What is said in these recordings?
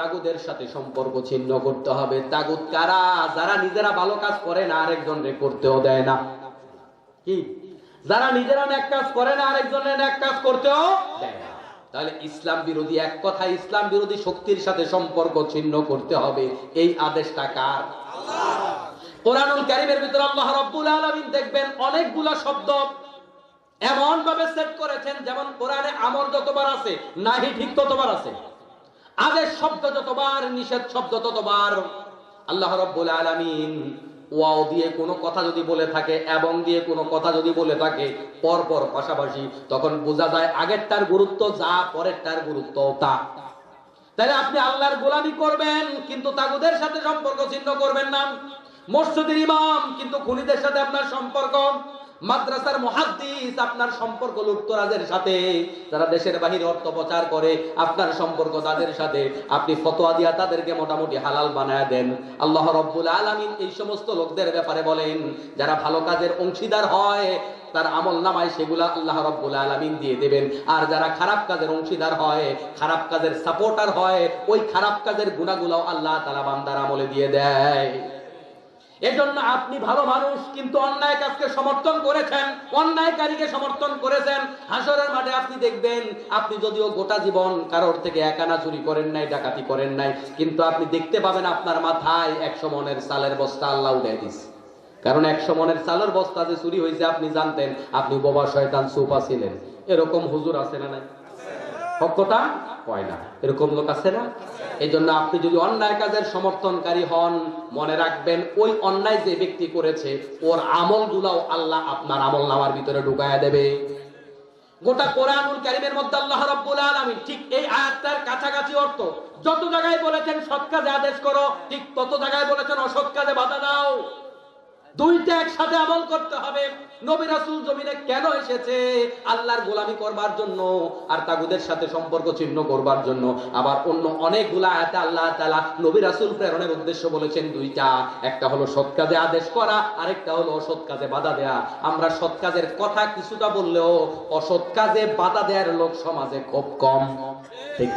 তাগুদের সাথে সম্পর্ক ছিন্ন করতে হবে। তাগুদ কারা? যারা নিজেরা ভালো কাজ করে না আরেকজন রে করতেও দেয় না। কি? যারা নিজেরা ন্যাক কাজ করে না, আরেকজনের ন্যাক কাজ করতেও দেয় না। তাহলে ইসলাম বিরোধী এক কথা ইসলাম বিরোধী শক্তির সাথে সম্পর্ক ছিন্ন করতে হবে। এই আদেশটা কার? কোরআনুল কারিমের ভিতরে আল্লাহ রাব্বুল আলামিন দেখবেন, অনেকগুলা শব্দ এমন ভাবে সেট করেছেন, যেমন কোরআনে আমর যতবার আছে, নাহি ঠিক ততবার আছে। আদেশ শব্দ যতবার, নিষেধ শব্দ ততবার। আল্লাহ রাব্বুল আলামিন ওয়াও দিয়ে কোনো কথা যদি বলে থাকে, এবং দিয়ে কোনো কথা যদি বলে থাকে পর পর পাশাপাশি তখন বোঝা যায় আগেরটার গুরুত্ব যা, পরেরটার গুরুত্ব তা। তাহলে আপনি আল্লাহর গোলামি করবেন, কিন্তু তাগুদের সাথে সম্পর্ক ছিন্ন করবেন না। মসজিদের ইমাম, কিন্তু খুনিদের সাথে আপনার সম্পর্ক। মাদ্রাসার মুহাদ্দিস আপনার সম্পর্ক লুপ্তরাজের সাথে, যারা দেশের বাহিরে অর্থ প্রচার করে, আপনার সম্পর্ক তাদের সাথে। আপনি ফতোয়া দিয়া তাদেরকে মোটামুটি হালাল বানায় দেন। আল্লাহ রব্বুল আলামিন এই সমস্ত লোকদের ব্যাপারে বলেন, যারা ভালো কাজের অংশীদার হয়, তার আমল নামায় সেগুলা আল্লাহ রব্বুল আলামিন দিয়ে দেবেন। আর যারা খারাপ কাজের অংশীদার হয়, খারাপ কাজের সাপোর্টার হয়, ওই খারাপ কাজের গুণাগুলাও আল্লাহ তালা বান্দার আমলে দিয়ে দেয়। এজন্য আপনি ভালো মানুষ, কিন্তু অন্যায় কাজকে সমর্থন করেছেন, অন্যায়কারীকে সমর্থন করেছেন। হাসরের মাঠে আপনি দেখবেন, আপনি যদিও গোটা জীবন কারোর থেকে একানা চুরি করেন নাই, ডাকাতি করেন নাই, কিন্তু আপনি দেখতে পাবেন আপনার মাথায় একশো মনের সালের বস্তা আল্লাহ উঠে দিছে কারণ একশো মনের চালের বস্তা যে চুরি হয়েছে, আপনি জানতেন, আপনি বোবা শয়তান সুপা ছিলেন। এরকম হুজুর আছে না নাই? হকটা হয় না। এরকম লোক আছে না? এই জন্য আপনি যদি অন্যায় কাজের সমর্থনকারী হন, মনে রাখবেন ওই অন্যায় যে ব্যক্তি করেছে, ওর আমল গুলাও আল্লাহ আপনার আমল নামার ভিতরে ঢুকায়া দেবে। গোটা কোরআনুল কারিমের মধ্যে আল্লাহ রাব্বুল আলামিন ঠিক এই আয়াতটার কাছাকাছি অর্থ, যত জায়গায় বলেছেন সৎ কাজে আদেশ করো, ঠিক তত জায়গায় বলেছেন অসৎ কাজে বাধা দাও। দুইটা একসাথে আমল করতে হবে। নবী রাসূল জমিনে কেন এসেছে? আল্লাহর গোলামি করবার জন্য আর তাগুদের সাথে সম্পর্ক ছিন্ন করবার জন্য। আবার অন্য অনেকগুলা আয়াতে আল্লাহ তাআলা নবী রাসূল প্রেরণের উদ্দেশ্য বলেছেন দুইটা। একটা হলো সৎ কাজে আদেশ করা, আরেকটা হলো অসৎ কাজে বাধা দেয়া। আমরা সৎ কাজের কথা কিছুটা বললেও অসৎ কাজে বাধা দেওয়ার লোক সমাজে খুব কম। ঠিক?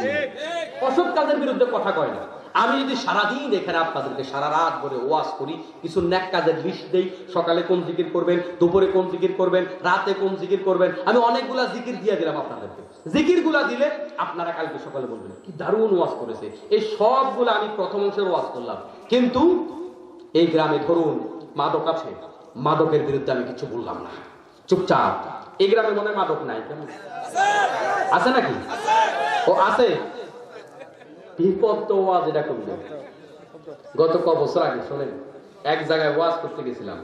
অসৎ কাজের বিরুদ্ধে কথা কয় না। আমি যদি সারাদিন এখানে আপনাদেরকে সারা রাত ধরে ওয়াজ করি, কিছু ন্যাক কাজের লিস্ট দেই, সকালে কোন জিকির করবেন, দুপুরে কোন জিকির করবেন, রাতে কোন জিকির করবেন, আমি অনেকগুলা জিকির দিয়ে দিলাম আপনাদেরকে। জিকিরগুলা দিলে আপনারা কালকে সকালে বলবেন, কি দারুণ ওয়াজ করেছে। এই সবগুলো আমি প্রথম অংশের ওয়াজ করলাম। কিন্তু এই গ্রামে ধরুন, মাদক আছে, মাদকের বিরুদ্ধে আমি কিছু বললাম না। চুপচাপ। এই গ্রামে মনে মাদক নাই কেন আছে নাকি? ও আছে। বিপদ ওয়াজ, এটা করল গত ক বছর আগে, শোনেন, এক জায়গায় ওয়াজ করতে গেছিলাম।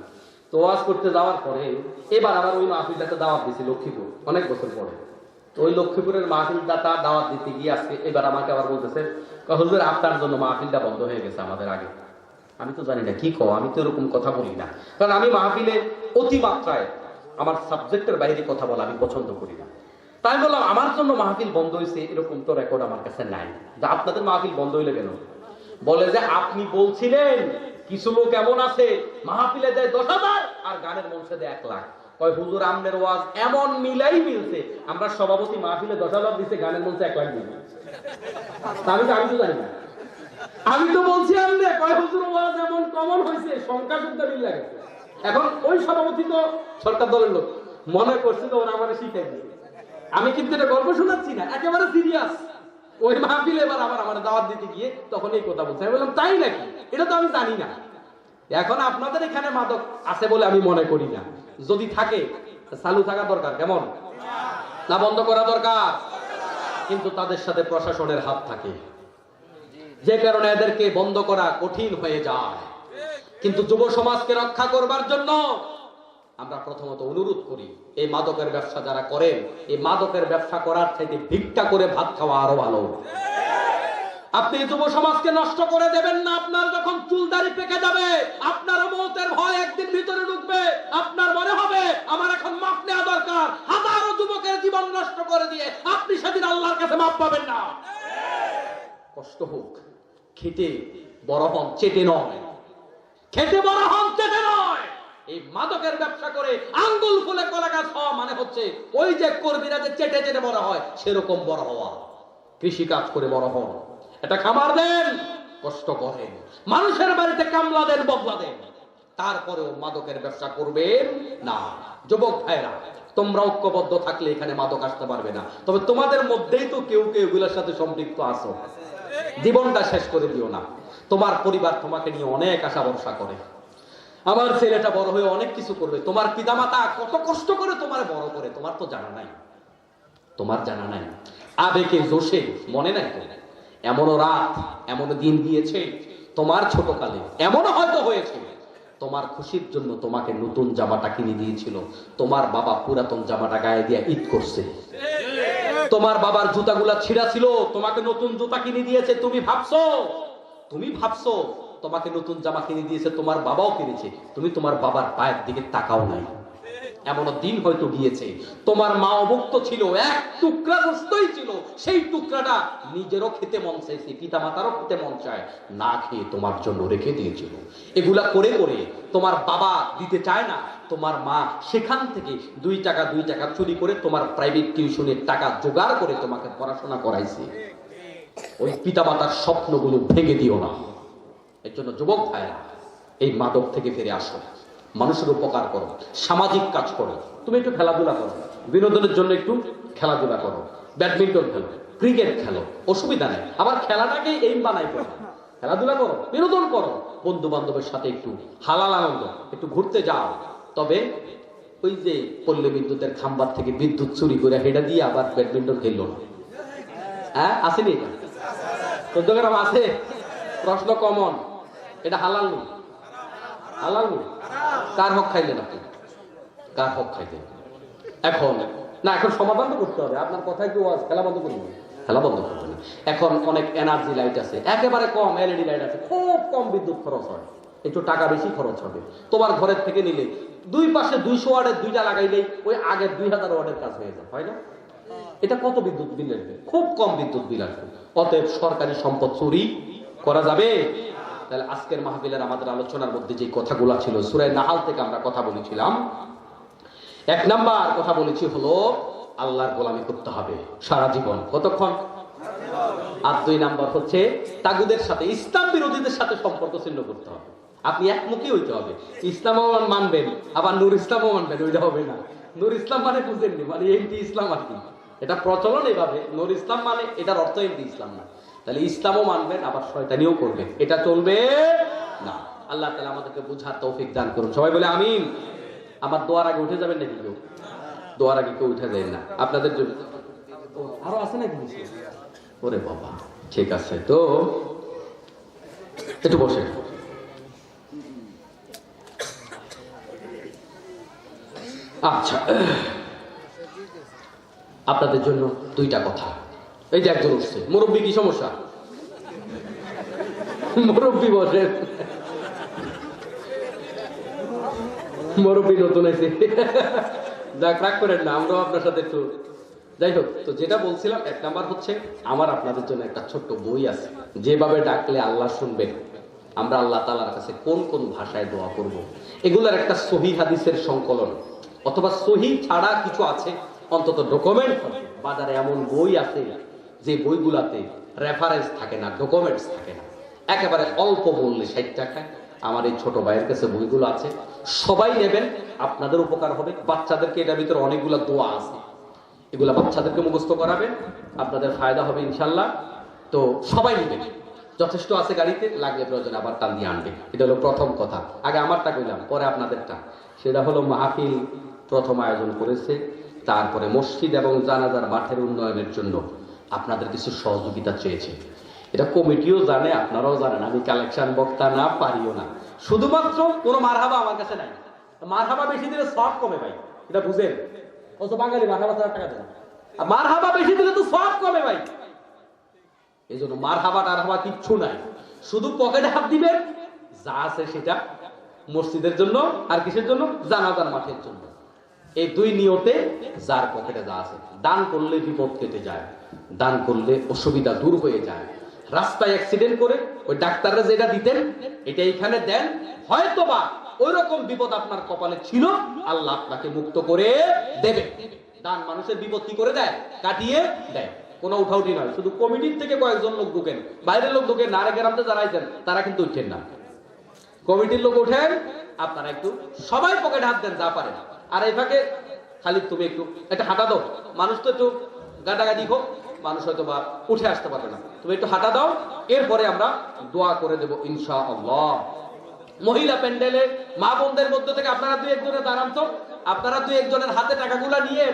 তো ওয়াজ করতে যাওয়ার পরে, এবার আবার ওই মাহফিলটাতে দাওয়াত দিছি লক্ষ্মীপুর, অনেক বছর পরে। তো ওই লক্ষ্মীপুরের মাহফিলটা তার দাওয়াত দিতে গিয়ে আজকে এবার আমাকে আবার বলতেছে "কয় হুজুর, আপনার জন্য মাহফিলটা বন্ধ হয়ে গেছে আমাদের আগে। আমি তো জানি না, কি কও? আমি তো এরকম কথা বলি না। কারণ আমি মাহফিলে অতিমাত্রায় আমার সাবজেক্টের বাইরে কথা বলা আমি পছন্দ করি না। তাই বললাম, আমার জন্য মাহফিল বন্ধ হয়েছে, এরকম তো রেকর্ড আমার কাছে নাই। আপনাদের মাহফিল বন্ধ হইলে কেন? বলে যে, আপনি বলছিলেন, কিছু লোক এমন আছে, মাহফিলে দেয় দশ হাজার, আর গানের মঞ্চে দেয় এক লাখ। কয়, হুজুর ওয়াজ এমন মিলাই মিলছে আমরা সভাপতি মাহফিলে দশ হাজার দিচ্ছে গানের মঞ্চে এক লাখ আমি তো আমি তো জানি না। আমি তো বলছি কয়, হুজুর, ওয়াজ এমন কমন হয়েছে শুদ্ধ মিল লাগেছে এখন ওই সভাপতি তো সরকার দলের লোক, মনে করছে তো ওরা আমার শিখাই দিবে। আমি কিন্তু এটা গল্প শোনাচ্ছি না, একেবারে সিরিয়াস ওই মাহফিলে এবার আবার আমার দাওয়াত দিতে গিয়ে তখন এই কথা বলছে। আমি বললাম, তাই নাকি? এটা তো আমি জানি না। এখন আপনাদের এখানে মাদক আছে বলে আমি মনে করি না। যদি থাকে, চালু থাকা দরকার, কেমন? না বন্ধ করা দরকার। কিন্তু তাদের সাথে প্রশাসনের হাত থাকে। যে কারণে এদেরকে বন্ধ করা কঠিন হয়ে যায়। কিন্তু যুব সমাজকে রক্ষা করবার জন্য আমরা প্রথমত অনুরোধ করি, এই মাদকের ব্যবসা যারা করেন, এই মাদকের ব্যবসা করার থেকে ভিক্ষা করে ভাত খাওয়া আরও ভালো। আপনি যুব সমাজকে নষ্ট করে দেবেন না, আপনার যখন চুলদারি পেকে যাবে, আপনার মৌতের ভয় একদিন ভিতরে ঢুকবে, আপনার মনে হবে, আমার এখন মাপ নেওয়া দরকার, হাজারো যুবকের জীবন নষ্ট করে দিয়ে আপনি সেদিন আল্লাহর কাছে মাপ পাবেন না। কষ্ট হোক, খেটে বড় হন, চেটে নয়। খেতে বড় হন, চেটে নয়। এই মাদকের ব্যবসা করে আঙ্গুল ফুলে কলা গাছ হওয়া মানে হচ্ছে ওই যে কর্মীরা যে চেটে চেটে বড় হয়, সেরকম বড় হওয়া। কৃষি কাজ করে বড় হন। এটা খাবার দেন, কষ্ট করেন। মানুষের বাড়িতে কামলা দেন বদলা দেন। তারপরেও মাদকের ব্যবসা করবেন না। যুবক ভাইরা তোমরা ঐক্যবদ্ধ থাকলে এখানে মাদক আসতে পারবে না। তবে তোমাদের মধ্যেই তো কেউ কেউ এগুলোর সাথে সম্পৃক্ত আছো। জীবনটা শেষ করে দিও না। তোমার পরিবার তোমাকে নিয়ে অনেক আশা ভরসা করে। আমার ছেলেটা বড় হয়ে অনেক কিছু করবে। তোমার পিতামাতা কত কষ্ট করে তোমার বড় করে, তোমার তো জানা নাই। তোমার জানা নাই। আবেগে জোশে, মনে নাই তো এমনও রাত, এমনও দিন দিয়েছে তোমার ছোটকালে এমনও হয়তো হয়েছে। তোমার খুশির জন্য তোমাকে নতুন জামাটা কিনে দিয়েছিল। তোমার বাবা পুরাতন জামাটা গায়ে দিয়ে ঈদ করছে। তোমার বাবার জুতাগুলা ছিঁড়া ছিল, তোমাকে নতুন জুতা কিনে দিয়েছে, তুমি ভাবছ? তুমি ভাবছ তোমাকে নতুন জামা কিনে দিয়েছে, তোমার বাবাও কিনেছে। তুমি তোমার বাবার পায়ের দিকে তাকাও নাই। এমন দিন হয়তো গিয়েছে। তোমার মা অভুক্ত ছিল, এক টুকরা গোস্তই ছিল। সেই টুকরাটা নিজেরও খেতে মন চাইছে পিতা মাতারও খেতে মন চায়। না খেয়ে তোমার জন্য রেখে দিয়েছিল। এগুলা করে করে তোমার বাবা দিতে চায় না। তোমার মা সেখান থেকে দুই টাকা দুই টাকা চুরি করে তোমার প্রাইভেট টিউশনের টাকা জোগাড় করে তোমাকে পড়াশোনা করাইছে। ওই পিতা পিতামাতার স্বপ্নগুলো ভেঙে দিও না। এর জন্য যুবক ভাইরা, এই মাদক থেকে ফিরে আসো। মানুষের উপকার করো, সামাজিক কাজ করো। তুমি একটু খেলাধুলা করো। বিনোদনের জন্য একটু খেলাধুলা করো। ব্যাডমিন্টন খেলো, ক্রিকেট খেলো, অসুবিধা নেই। আবার খেলাটাকে এই বানাই করো খেলাধুলা করো, বিনোদন করো। বন্ধু বান্ধবের সাথে একটু হালাল আনন্দ, একটু ঘুরতে যাও। তবে ওই যে পল্লী বিদ্যুতের খাম্বার থেকে বিদ্যুৎ চুরি করে হেঁটে দিয়ে আবার ব্যাডমিন্টন খেললো না। হ্যাঁ আসেনি চোদ্দ আছে? প্রশ্ন কমন এটা হালাল নেই হালাল নেই কার হক খাইলেন আপনি? কার হক খাইলেন? এখন? না, এখন সমাধান তো করতে হবে। আপনার কথায় কেউ আজ খেলা বন্ধ করবেন খেলা বন্ধ করবে না। এখন অনেক এনার্জি লাইট আছে। একেবারে কম এলইডি লাইট আছে। খুব কম বিদ্যুৎ খরচ হয়। একটু টাকা বেশি খরচ হবে। তোমার ঘরের থেকে নিলে দুই পাশে দুইশো ওয়ার্ডের দুইটা লাগাইলেই ওই আগের দুই হাজার ওয়ার্ডের কাজ হয়ে যায়। হয় না? এটা কত বিদ্যুৎ বিল আসবে? খুব কম বিদ্যুৎ বিল আসবে। অতএব সরকারি সম্পদ চুরি করা যাবে। তাহলে আজকের মাহফিলের আমাদের আলোচনার মধ্যে যে কথাগুলো ছিল সুরায় নাহাল থেকে আমরা কথা বলেছিলাম। এক নাম্বার কথা বলেছি হলো, আল্লাহর গোলামি করতে হবে সারা জীবন। কতক্ষণ? আর দুই নাম্বার হচ্ছে, তাগুদের সাথে, ইসলাম বিরোধীদের সাথে সম্পর্ক ছিন্ন করতে হবে। আপনি একমুখী হইতে হবে। ইসলামও মানবেন, আবার নূর ইসলামও মানবেন, ওইটা হবে না। নূর ইসলাম মানে বুঝেননি মানে এমপি ইসলাম আর কি। এটা প্রচলন এভাবে, নূর ইসলাম মানে এটার অর্থ এমপি ইসলাম না। তাহলে ইসলামও মানবেন আবার শয়তানিও করবেন। এটা চলবে না। আল্লাহ তালা আমাদেরকে বুঝার তৌফিক দান করুন। সবাই বলে আমিন। আমার দোয়ার আগে উঠে যাবেন নাকি কেউ? দোয়ার আগে কেউ উঠে যায় না। আপনাদের জন্য। আরও আছে নাকি ওরে বাবা ঠিক আছে তো। একটু বসে। আচ্ছা। আপনাদের জন্য দুইটা কথা। এই যে একজন উঠছে। মুরব্বী কি সমস্যা? মুরব্বী বসে। মুরব্বী নতুন আছে যাক, রাগ করেন না, আমরাও আপনার সাথে একটু যাই হোক, তো যেটা বলছিলাম, এক নাম্বার হচ্ছে, আমার আপনাদের জন্য একটা ছোট্ট বই আছে। যেভাবে ডাকলে আল্লাহ শুনবেন আমরা আল্লাহ তালার কাছে কোন কোন ভাষায় দোয়া করব। এগুলার একটা সহি হাদিসের সংকলন। অথবা সহি ছাড়া কিছু আছে, অন্তত ডকুমেন্ট বাজারে এমন বই আছে যে বইগুলাতে রেফারেন্স থাকে না ডকুমেন্টস থাকে না, একেবারে অল্প মূল্যে ষাট টাকায় আমার এই ছোট ভাইয়ের কাছে বইগুলো আছে। সবাই নেবেন, আপনাদের উপকার হবে। বাচ্চাদেরকে এটার ভিতরে অনেকগুলো দোয়া আছে। এগুলা বাচ্চাদেরকে মুখস্থ করাবেন, আপনাদের ফায়দা হবে ইনশাল্লাহ। তো সবাই নেবেন। যথেষ্ট আছে গাড়িতে, লাগলে প্রয়োজন আবার টান দিয়ে আনবে এটা হলো প্রথম কথা। আগে আমারটা কইলাম, পরে আপনাদেরটা। সেটা হলো মাহফিল প্রথম আয়োজন করেছে। তারপরে মসজিদ এবং জানাজার মাঠের উন্নয়নের জন্য আপনাদের কিছু সহযোগিতা চেয়েছে। এটা কমিটিও জানে, আপনারাও জানেন, আমি কালেকশন বক্তা না, পারিও না। শুধুমাত্র কোনো মারহাবা আমার কাছে নাই। মারহাবা বেশি দিলে সব কমে ভাই, এটা বুঝেন। তো বাঙালি মারহাবা ছাড়া টাকা আর মারহাবা বেশি দিলে তো সব কমে ভাই। এই জন্য মার হাবা টার হাবা কিচ্ছু নাই। শুধু পকেটে হাত দিবেন, যা আছে সেটা মসজিদের জন্য আর কিসের জন্য? জানাজার মাঠের জন্য। এই দুই নিয়তে যার পকেটে যা আছে, দান করলে বিপদ কেটে যায়। দান করলে অসুবিধা দূর হয়ে যায়। রাস্তায় অ্যাক্সিডেন্ট করে ওই ডাক্তাররা যেটা দিতেন, এটা এখানে দেন, হয়তোবা ওই রকম বিপদ আপনার কপালে ছিল, আল্লাহ আপনাকে মুক্ত করে দেবে। দান মানুষের বিপদ কি করে দেয়? কাটিয়ে দেয়। কোনো উঠাউঠি নয়, শুধু কমিটির থেকে কয়েকজন লোক ঢুকেন। বাইরের লোক ঢুকেন না আরেক গ্রামতে যারা আইছেন তারা কিন্তু উঠছেন না। কমিটির লোক ওঠেন, আপনারা একটু সবাই পকেটে হাত দেন, যা পারেন। আর এই ফাঁকে খালি তুমি একটু, একটা হাঁটা দাও। মানুষ তো একটু গাটাগাটি হোক মানুষ হয়তো বা উঠে আসতে পারবে না। তুমি একটু হাঁটা দাও, এরপরে আমরা দোয়া করে দেবো ইনশা আল্লাহ মহিলা প্যান্ডেলে মা বোনদের মধ্যে থেকে আপনারা দুই একজনের দাঁড়ান তো আপনারা দুই একজনের হাতে টাকাগুলা নিয়ে